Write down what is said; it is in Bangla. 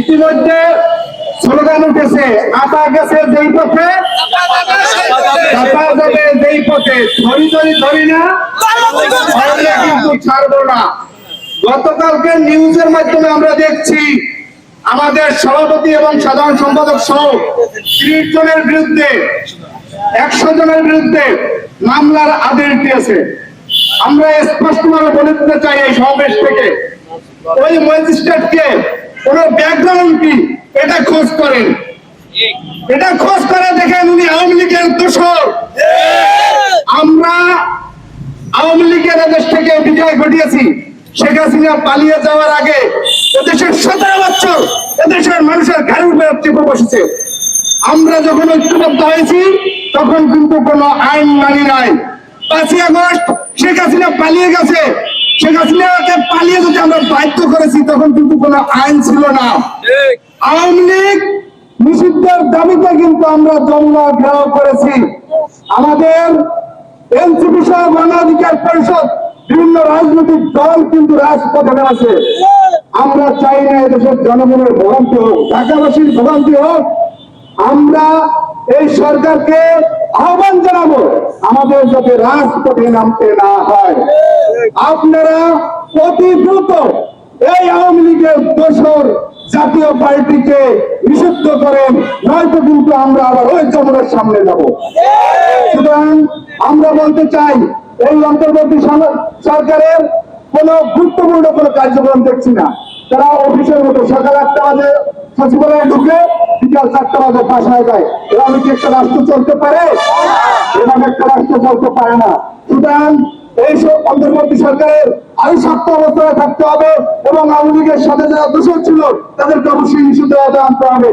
ইতিমধ্যে স্লোগান উঠেছে আপা গেছে যেই পথে চাপা যাবে যেই পথে। ধরি ধরি ধরি না কিন্তু ছাড়বো না। গতকালকে নিউজের মাধ্যমে আমরা দেখছি, আমাদের সভাপতি এবং সাধারণ সম্পাদক সহ ত্রিশ জনের বিরুদ্ধে, একশো জনের বিরুদ্ধে মামলার আদেশ দিয়েছে। আমরা স্পষ্টভাবে বলে দিতে চাই এই সমাবেশ থেকে। ওই ম্যাজিস্ট্রেটকে ওর ব্যাকগ্রাউন্ড কি? এটা খোঁজ করেন। এটা খোঁজ করে দেখেন উনি আওয়ামী লীগের দোষর আমরা আওয়ামী লীগের দেশ থেকে বিজয় ঘটিয়েছি। শেখ হাসিনা পালিয়ে যাওয়ার আগে এদেশের সতেরো বছর এদেশের মানুষের ঘাড়ের উপরে চেপে বসেছে। আমরা যখন ঐক্যবদ্ধ হয়েছি, তখন কিন্তু কোনো আইন মানি নাই। পাঁচই আগস্ট শেখ হাসিনা পালিয়ে গেছে। শেখ হাসিনাকে পালিয়ে যেতে আমরা বাধ্য করেছি তখন কিন্তু কোনো আইন ছিল না। আওয়ামী লীগ নিষিদ্ধের দাবিতে কিন্তু আমরা যমুনা ঘেরাও করেছি। আমাদের এনসিপি সহ গণাধিকার পরিষদ বিভিন্ন রাজনৈতিক দল কিন্তু রাজপথে নেমেছে। আমরা চাই না এদেশের জনগণের ভোগান্তি হোক ঢাকাবাসীর ভোগান্তি হোক। আমরা এই সরকারকে আহ্বান জানাব, আমাদের যাতে রাজপথে নামতে না হয়, আপনারা অতি দ্রুত এই আওয়ামী লীগের দোষর জাতীয় পার্টিকে নিষিদ্ধ করেন, নয়তো কিন্তু আমরা আবার ওই জমনের সামনে যাব। সুতরাং আমরা বলতে চাই, এই অন্তর্বর্তী সরকারের কোন গুরুত্বপূর্ণ কোনো কার্যক্রম দেখছি না। তারা অফিসের মতো সকাল আটটা বাজে সচিবালয়ে ঢুকে বিকাল চারটা বাজে বাসায় যায়। এভাবে কি একটা রাষ্ট্র চলতে পারে? এভাবে একটা রাষ্ট্র চলতে পারে না। সুতরাং এইসব অন্তর্বর্তী সরকারের আরও শক্ত অবস্থায় থাকতে হবে এবং আওয়ামী লীগের সাথে যারা দোষ ছিল, তাদেরকে অবশ্যই নিষিদ্ধ আনতে হবে।